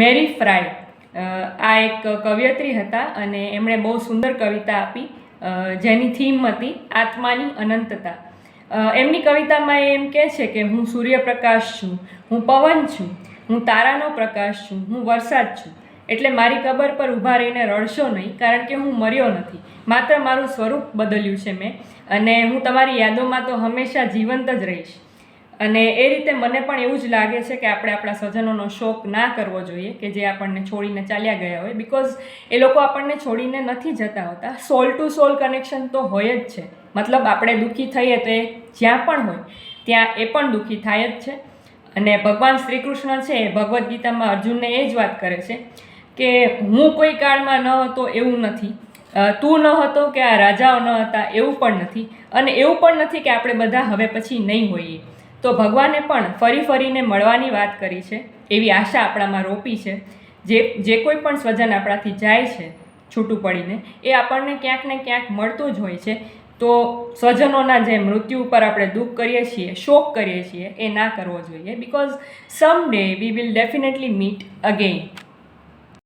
મેરી fry. આ એક કવિયત્રી હતા અને એમણે બહુ સુંદર કવિતા આપી. જેની થીમ હતી આત્માની અનંતતા. એમની કવિતામાં એમ કહે છે કે હું સૂર્યપ્રકાશ છું, હું પવન છું, હું તારાનો પ્રકાશ છું, હું વરસાદ છું. એટલે મારી કબર પર ઊભા રહીને રડશો નહીં, કારણ કે હું મર્યો નથી. માત્ર મારું સ્વરૂપ બદલ્યું છે મેં. અને હું તમારી યાદોમાં તો હંમેશા જીવંત જ રહીશ. અને એ રીતે મને પણ એવું જ લાગે છે કે આપણે આપણા સ્વજનોનો શોક ના કરવો જોઈએ કે જે આપણને છોડીને ચાલ્યા ગયા હોય. બિકોઝ એ લોકો આપણને છોડીને નથી જતા હોતા. સોલ ટુ સોલ કનેક્શન તો હોય જ છે. મતલબ આપણે દુઃખી થઈએ તો એ જ્યાં પણ હોય, ત્યાં એ પણ દુઃખી થાય જ છે. અને ભગવાન શ્રી કૃષ્ણ છે એ ભગવદ્ ગીતામાં અર્જુનને એ જ વાત કરે છે કે હું કોઈ કાળમાં ન હતો એવું નથી. તું ન હતો કે આ રાજાઓ ન હતા એવું પણ નથી. અને એવું પણ નથી કે આપણે બધા હવે પછી નહીં હોઈએ. તો ભગવાને પણ ફરી ફરીને મળવાની વાત કરી છે, એવી આશા આપણામાં રોપી છે. જે જે કોઈ પણ સ્વજન આપણાથી જાય છે, છૂટું પડીને, એ આપણને ક્યાંક ને ક્યાંક મળતું જ હોય છે. તો સ્વજનોના જે મૃત્યુ ઉપર આપણે દુઃખ કરીએ છીએ, શોક કરીએ છીએ, એ ના કરવો જોઈએ. Because some day we will definitely meet again